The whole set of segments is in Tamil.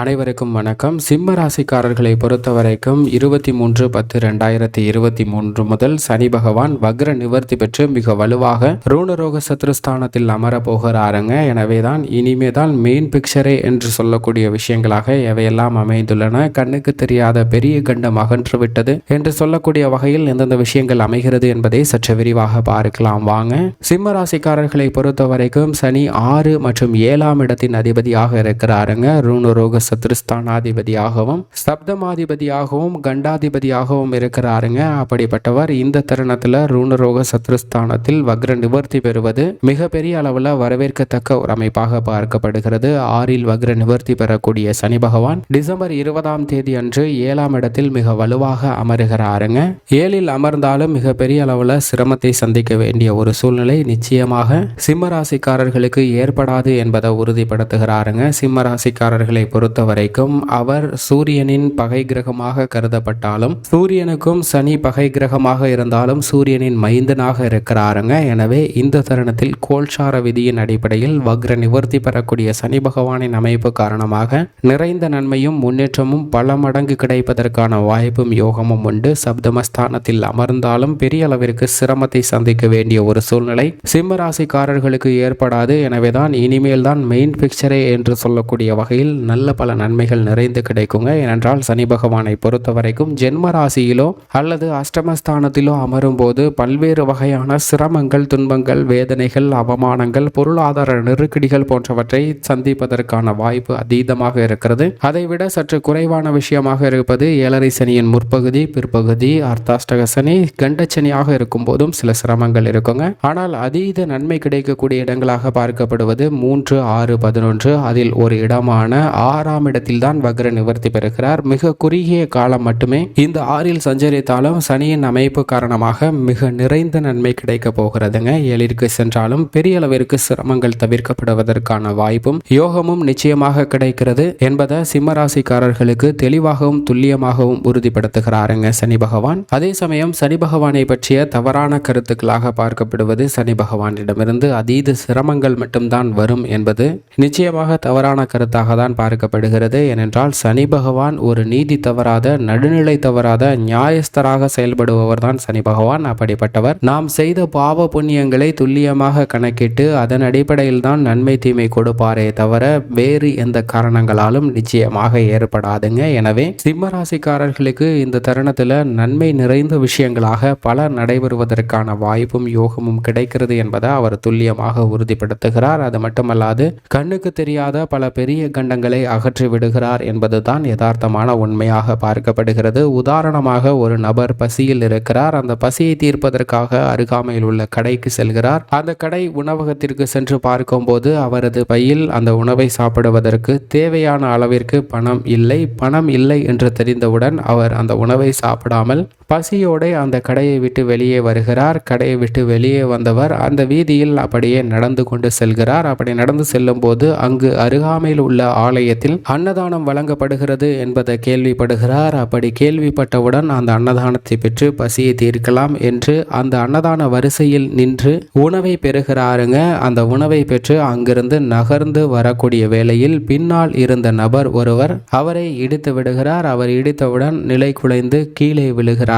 அனைவருக்கும் வணக்கம். சிம்ம ராசிக்காரர்களை பொறுத்தவரைக்கும் இருபத்தி மூன்று பத்து ரெண்டாயிரத்தி இருபத்தி மூன்று முதல் சனி பகவான் வக்ர நிவர்த்தி பெற்று மிக வலுவாக ரூணரோக சத்ருஸ்தானத்தில் அமர போகிறாருங்க எனவே தான் இனிமே தான் மெயின் பிக்சரே என்று சொல்லக்கூடிய விஷயங்களாக எவையெல்லாம் அமைந்துள்ளன கண்ணுக்கு தெரியாத பெரிய கண்டம் அகன்று விட்டது என்று சொல்லக்கூடிய வகையில் எந்தெந்த விஷயங்கள் அமைகிறது என்பதை சற்று விரிவாக பார்க்கலாம் வாங்க. சிம்ம ராசிக்காரர்களை பொறுத்தவரைக்கும் சனி ஆறு மற்றும் ஏழாம் இடத்தின் அதிபதியாக இருக்கிறாருங்க. ரூணரோக சத்ருஸ்தானாதிபதியாகவும் சப்தமாதிபதியாகவும் கண்டாதிபதியாகவும் இருக்கிறாருங்க. அப்படிப்பட்டவர் இந்த தருணத்தில் ரூணரோக சத்ருஸ்தானத்தில் வக்ர நிவர்த்தி பெறுவது மிகப்பெரிய அளவில் வரவேற்கத்தக்க ஒரு அமைப்பாக பார்க்கப்படுகிறது. ஆறில் வக்ர நிவர்த்தி பெறக்கூடிய சனி பகவான் டிசம்பர் இருபதாம் தேதி அன்று ஏழாம் இடத்தில் மிக வலுவாக அமருகிறாருங்க. ஏழில் அமர்ந்தாலும் மிகப்பெரிய அளவில் சிரமத்தை சந்திக்க வேண்டிய ஒரு சூழ்நிலை நிச்சயமாக சிம்ம ராசிக்காரர்களுக்கு ஏற்படாது என்பதை உறுதிப்படுத்துகிறாருங்க. சிம்ம ராசிக்காரர்களை பொறுத்த வரைக்கும் அவர் சூரியனின் பகை கிரகமாக கருதப்பட்டாலும் சூரியனுக்கும் சனி பகை கிரகமாக இருந்தாலும் சூரியனின் மைந்தனாக இருக்கிறாருங்க. எனவே இந்த தருணத்தில் கோல்சார விதியின் அடிப்படையில் வக்ர நிவர்த்தி பெறக்கூடிய சனி பகவானின் அமைப்பு காரணமாக நிறைந்த நன்மையும் முன்னேற்றமும் பல மடங்கு கிடைப்பதற்கான வாய்ப்பும் யோகமும் உண்டு. சப்தமஸ்தானத்தில் அமர்ந்தாலும் பெரிய அளவிற்கு சிரமத்தை சந்திக்க வேண்டிய ஒரு சூழ்நிலை. சிம்மராசிக்காரர்களுக்கு ஏற்படாது. எனவேதான் இனிமேல் தான் மெயின் பிக்சரே என்று சொல்லக்கூடிய வகையில் நல்ல பல நன்மைகள் நிறைந்து கிடைக்குங்க. ஏனென்றால் சனி பகவானை பொறுத்த வரைக்கும் ஜென்ம ராசியிலோ அல்லது அஷ்டமஸ்தானத்திலோ அமரும் போது பல்வேறு வகையான சிரமங்கள் துன்பங்கள் வேதனைகள் அவமானங்கள் பொருளாதார நெருக்கடிகள் போன்றவற்றை சந்திப்பதற்கான வாய்ப்பு அதீதமாக இருக்கிறது. அதைவிட சற்று குறைவான விஷயமாக இருப்பது ஏழரை சனியின் முற்பகுதி பிற்பகுதி அர்த்தாஷ்டக சனி கண்டச்சனியாக இருக்கும் போதும் சில சிரமங்கள் இருக்குங்க. ஆனால் அதீத நன்மை கிடைக்கக்கூடிய இடங்களாக பார்க்கப்படுவது மூன்று ஆறு பதினொன்று அதில் ஒரு இடமான ஆறு ஆறாம் இடத்தில்தான் வக்ர நிவர்த்தி பெறுகிறார். மிக குறுகிய காலம் மட்டுமே இந்த ஆறில் சஞ்சரித்தாலும் சனியின் அமைப்பு காரணமாக மிக நிறைந்த நன்மை கிடைக்க போகிறதுங்க. எழிற்கு சென்றாலும் பெரிய அளவிற்கு சிரமங்கள் தவிர்க்கப்படுவதற்கான வாய்ப்பும் யோகமும் நிச்சயமாக கிடைக்கிறது என்பதை சிம்மராசிக்காரர்களுக்கு தெளிவாகவும் துல்லியமாகவும் உறுதிப்படுத்துகிறாருங்க சனி பகவான். அதே சமயம் சனி பகவானை பற்றிய தவறான கருத்துக்களாக பார்க்கப்படுவது சனி பகவானிடமிருந்து அதீத சிரமங்கள் மட்டும்தான் வரும் என்பது நிச்சயமாக தவறான கருத்தாக தான் பார்க்கப்படுகிறது ஏனென்றால் சனி பகவான் ஒரு நீதி தவறாத நடுநிலை தவறாத நியாயஸ்தராக செயல்படுபவர் தான் சனி பகவான். அப்படிப்பட்டவர் நாம் செய்த பாவ புண்ணியங்களை துல்லியமாக கணக்கிட்டு அதன் அடிப்படையில் தான் நன்மை தீமை கொடுப்பாரே தவிர வேறு எந்த காரணங்களாலும் நிச்சயமாக ஏற்படாதுங்க. எனவே சிம்ம ராசிக்காரர்களுக்கு இந்த தருணத்தில் நன்மை நிறைந்த விஷயங்களாக பல நடைபெறுவதற்கான வாய்ப்பும் யோகமும் கிடைக்கிறது என்பதை அவர் துல்லியமாக உறுதிப்படுத்துகிறார். அது மட்டுமல்லாது கண்ணுக்கு தெரியாத பல பெரிய கண்டங்களை அகற்றி விடுகிறார் என்பதுதான் யதார்த்தமான உண்மையாக பார்க்கப்படுகிறது. உதாரணமாக ஒரு நபர் பசியில் இருக்கிறார். அந்த பசியை தீர்ப்பதற்காக அருகாமையில் உள்ள கடைக்கு செல்கிறார். அந்த கடை உணவகத்திற்கு சென்று பார்க்கும்போது அவரது பையில் அந்த உணவை சாப்பிடுவதற்கு தேவையான அளவிற்கு பணம் இல்லை. பணம் இல்லை என்று தெரிந்தவுடன் அவர் அந்த உணவை சாப்பிடாமல் பசியோடு அந்த கடையை விட்டு வெளியே வருகிறார். கடையை விட்டு வெளியே வந்தவர் அந்த வீதியில் அப்படியே நடந்து கொண்டு செல்கிறார். அப்படி நடந்து செல்லும் போது அங்கு அருகாமையில் உள்ள ஆலயத்தில் அன்னதானம் வழங்கப்படுகிறது என்பதை கேள்விப்படுகிறார். அப்படி கேள்விப்பட்டவுடன் அந்த அன்னதானத்தை பெற்று பசியை தீர்க்கலாம் என்று அந்த அன்னதான வரிசையில் நின்று உணவை பெறுகிறாருங்க. அந்த உணவை பெற்று அங்கிருந்து நகர்ந்து வரக்கூடிய வேளையில் பின்னால் இருந்த நபர் ஒருவர் அவரை இடித்து விடுகிறார். அவர் இடித்தவுடன் நிலை குலைந்து கீழே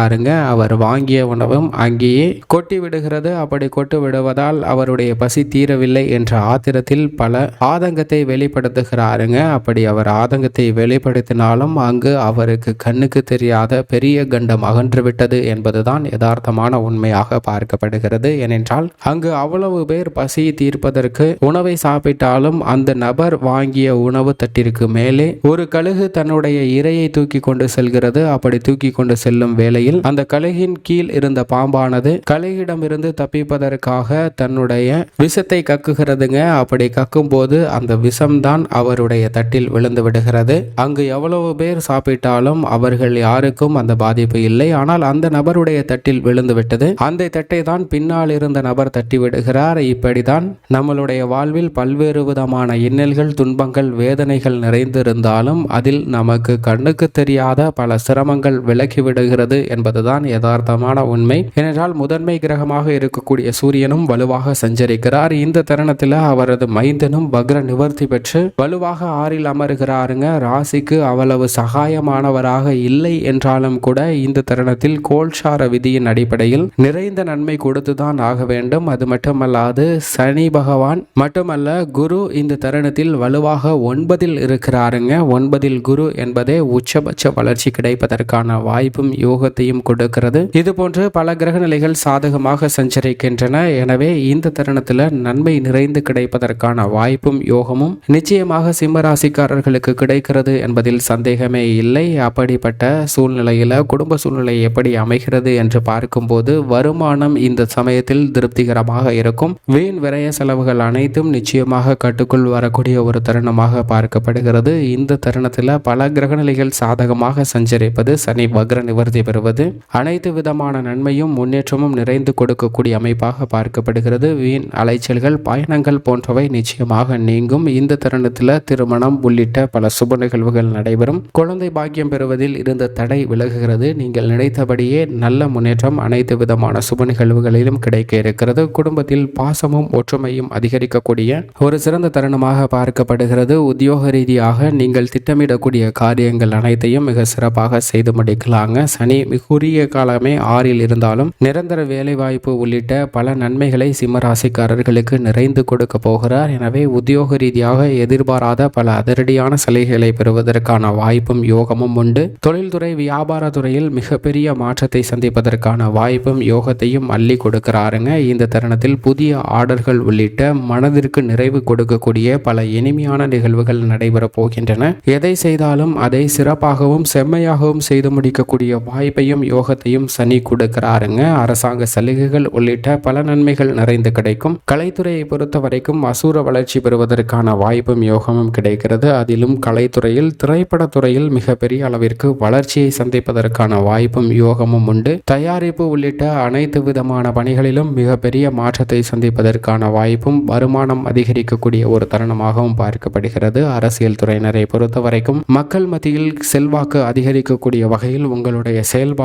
பாருங்க அவர் வாங்கிய உணவும் அங்கேயே கொட்டி விடுகிறது. அப்படி கொட்டு விடுவதால் அவருடைய பசி தீரவில்லை என்ற ஆத்திரத்தில் பல ஆதங்கத்தை வெளிப்படுத்துகிறாருங்க. அப்படி அவர் ஆதங்கத்தை வெளிப்படுத்தினாலும் அங்கு அவருக்கு கண்ணுக்கு தெரியாத பெரிய கண்டம் அகன்றுவிட்டது என்பதுதான் யதார்த்தமான உண்மையாக பார்க்கப்படுகிறது. ஏனென்றால் அங்கு அவ்வளவு பேர் பசி தீர்ப்பதற்கு உணவை சாப்பிட்டாலும் அந்த நபர் வாங்கிய உணவு தட்டிற்கு மேலே ஒரு கழுகு தன்னுடைய இரையை தூக்கி கொண்டு செல்கிறது. அப்படி தூக்கி கொண்டு செல்லும் வேளையில் அந்த கழுகின் கீழ் இருந்த பாம்பானது கழுகிடமிருந்து தப்பிப்பதற்காக தன்னுடைய விஷத்தை கக்குகிறதுங்க. அப்படி கக்கும் போது அந்த விஷம்தான் அவருடைய தட்டில் விழுந்து விடுகிறது. அங்கு எவ்வளவு பேர் சாப்பிட்டாலும் அவர்கள் யாருக்கும் அந்த பாதிப்பு இல்லை. ஆனால் அந்த நபருடைய தட்டில் விழுந்து விட்டது. அந்த தட்டை தான் பின்னால் இருந்த நபர் தட்டி விடுகிறார். இப்படிதான் நம்மளுடைய வாழ்வில் பல்வேறு விதமான இன்னல்கள் துன்பங்கள் வேதனைகள் நிறைந்திருந்தாலும் அதில் நமக்கு கண்ணுக்கு தெரியாத பல சிரமங்கள் விலகி விடுகிறது என்பது என்பதுதான் யதார்த்தமான உண்மை. ஏனென்றால் முதன்மை கிரகமாக இருக்கக்கூடிய சூரியனும் வலுவாக சஞ்சரிக்கிறார். இந்த தருணத்தில் அவரது மைந்தனும் வக்ர நிவர்த்தி பெற்று வலுவாக ஆறில் அமருகிறாருங்க. ராசிக்கு அவ்வளவு சகாயமானவராக இல்லை என்றாலும் கூட இந்த தருணத்தில் கோல்சார விதியின் அடிப்படையில் நிறைந்த நன்மை கொடுத்துதான் ஆக வேண்டும். அது மட்டுமல்லாது சனி பகவான் மட்டுமல்ல குரு இந்த தருணத்தில் வலுவாக ஒன்பதில் இருக்கிறாருங்க. ஒன்பதில் குரு என்பதே உச்சபட்ச வளர்ச்சி கிடைப்பதற்கான வாய்ப்பும் யோகத்தையும் கொடுக்கிறது. இது போன்று பல கிரக நிலைகள் சாதகமாக சஞ்சரிக்கின்றன. எனவே இந்த தருணத்தில் நன்மை நிறைந்து கிடைப்பதற்கான வாய்ப்பும் யோகமும் நிச்சயமாக சிம்மராசிக்காரர்களுக்கு கிடைக்கிறது என்பதில் சந்தேகமே இல்லை. அப்படிப்பட்ட சூழ்நிலையில் குடும்ப சூழ்நிலை எப்படி அமைகிறது என்று பார்க்கும்போது வருமானம் இந்த சமயத்தில் திருப்திகரமாக இருக்கும். வீண் விரய செலவுகள் அனைத்தும் நிச்சயமாக கட்டுக்குள் வரக்கூடிய ஒரு தருணமாக பார்க்கப்படுகிறது. இந்த தருணத்தில் பல கிரகநிலைகள் சாதகமாக சஞ்சரிப்பது சனி வக்ர நிவர்த்தி பெறுவது அனைத்து விதமான நன்மையும் முன்னேற்றமும் நிறைந்து கொடுக்கக்கூடிய அமைப்பாக பார்க்கப்படுகிறது. வீண் அலைச்சல்கள் பயணங்கள் போன்றவை நிச்சயமாக நீங்கும். இந்த தருணத்தில் திருமணம் உள்ளிட்ட பல சுப நிகழ்வுகள் நடைபெறும். குழந்தை பாக்கியம் பெறுவதில் இருந்த தடை விலகுகிறது. நீங்கள் நினைத்தபடியே நல்ல முன்னேற்றம் அனைத்து விதமான சுப நிகழ்வுகளிலும் கிடைக்க இருக்கிறது. குடும்பத்தில் பாசமும் ஒற்றுமையும் அதிகரிக்கக்கூடிய ஒரு சிறந்த தருணமாக பார்க்கப்படுகிறது. உத்தியோக ரீதியாக நீங்கள் திட்டமிடக்கூடிய காரியங்கள் அனைத்தையும் மிக சிறப்பாக செய்து முடிக்கலாங்க. சனி குறுகிய காலமே ஆறில் இருந்தாலும் நிரந்தர வேலைவாய்ப்பு உள்ளிட்ட பல நன்மைகளை சிம்மராசிக்காரர்களுக்கு நிறைந்து கொடுக்க போகிறார். எனவே உத்தியோக ரீதியாக எதிர்பாராத பல அதிரடியான சலுகைகளை பெறுவதற்கான வாய்ப்பும் யோகமும் உண்டு. தொழில்துறை வியாபார துறையில் மிகப்பெரிய மாற்றத்தை சந்திப்பதற்கான வாய்ப்பும் யோகத்தையும் அள்ளி கொடுக்கிறாருங்க. இந்த தருணத்தில் புதிய ஆர்டர்கள் உள்ளிட்ட மனதிற்கு நிறைவு கொடுக்கக்கூடிய பல இனிமையான நிகழ்வுகள் நடைபெற போகின்றன. எதை செய்தாலும் அதை சிறப்பாகவும் செம்மையாகவும் செய்து முடிக்கக்கூடிய வாய்ப்பையும் யோகத்தையும் சனி கொடுக்கிறாருங்க. அரசாங்க சலுகைகள் உள்ளிட்ட பல நன்மைகள் நிறைந்து கிடைக்கும். கலைத்துறையை பொறுத்த வரைக்கும் அசூர வளர்ச்சி பெறுவதற்கான வாய்ப்பும் யோகமும் கிடைக்கிறது. அதிலும் கலைத்துறையில் திரைப்படத்துறையில் மிகப்பெரிய அளவிற்கு வளர்ச்சியை சந்திப்பதற்கான வாய்ப்பும் யோகமும் உண்டு. தயாரிப்பு உள்ளிட்ட அனைத்து விதமான பணிகளிலும் மிகப்பெரிய மாற்றத்தை சந்திப்பதற்கான வாய்ப்பும் வருமானம் அதிகரிக்கக்கூடிய ஒரு தருணமாகவும் பார்க்கப்படுகிறது. அரசியல் துறையினரை பொறுத்த வரைக்கும் மக்கள் மத்தியில் செல்வாக்கு அதிகரிக்கக்கூடிய வகையில் உங்களுடைய செயல்பாடு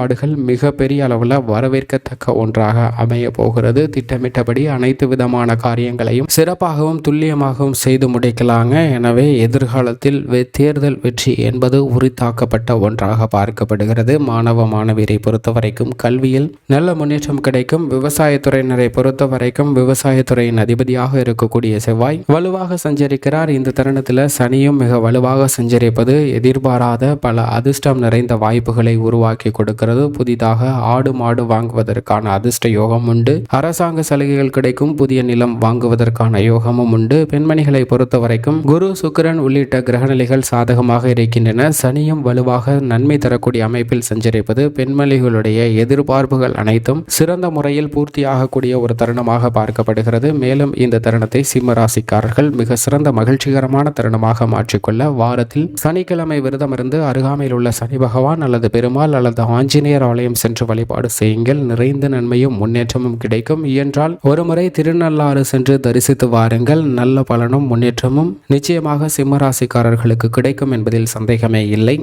மிக பெரிய அளவில் வரவேற்கத்தக்க ஒன்றாக அமைய போகிறது. திட்டமிட்டபடி அனைத்து விதமான காரியங்களையும் சிறப்பாகவும் துல்லியமாகவும் செய்து முடிக்கலாங்க. எனவே எதிர்காலத்தில் தேர்தல் வெற்றி என்பது உரித்தாக்கப்பட்ட ஒன்றாக பார்க்கப்படுகிறது. மாணவ மாணவியரை பொறுத்த வரைக்கும் கல்வியில் நல்ல முன்னேற்றம் கிடைக்கும். விவசாயத்துறையினரை பொறுத்த வரைக்கும் விவசாயத்துறையின் அதிபதியாக இருக்கக்கூடிய செவ்வாய் வலுவாக சஞ்சரிக்கிறார். இந்த தருணத்தில் சனியும் மிக வலுவாக சஞ்சரிப்பது எதிர்பாராத பல அதிர்ஷ்டம் நிறைந்த வாய்ப்புகளை உருவாக்கி கொடுக்கிறது. புதிதாக ஆடு மாடு வாங்குவதற்கான அதிர்ஷ்ட யோகம் உண்டு. அரசாங்க சலுகைகள் கிடைக்கும் புதிய நிலம் வாங்குவதற்கான யோகமும் உண்டு. பெண்மணிகளை பொறுத்த வரைக்கும் குரு சுக்கிரன் உள்ளிட்ட கிரகநிலைகள் சாதகமாக இருக்கின்றன. சனியும் வலுவாக நன்மை தரக்கூடிய அமைப்பில் சஞ்சரிப்பது பெண்மணிகளுடைய எதிர்பார்ப்புகள் அனைத்தும் சிறந்த முறையில் பூர்த்தியாகக்கூடிய ஒரு தருணமாக பார்க்கப்படுகிறது. மேலும் இந்த தருணத்தை சிம்ம ராசிக்காரர்கள் மிக சிறந்த மகிழ்ச்சிகரமான தருணமாக மாற்றிக்கொள்ள வாரத்தில் சனிக்கிழமை விரதமிருந்து அருகாமையில் உள்ள சனி பகவான் அல்லது பெருமாள் அல்லது ஆஞ்சநேயர் ஆலயம் சென்று வழிபாடு செய்யுங்கள். நிறைந்த நன்மையும் முன்னேற்றமும் கிடைக்கும். என்றால் ஒருமுறை திருநள்ளாறு சென்று தரிசித்து வாருங்கள். நல்ல பலனும் முன்னேற்றமும் நிச்சயமாக சிம்மராசிக்காரர்களுக்கு கிடைக்கும் என்பதில் சந்தேகமே இல்லை.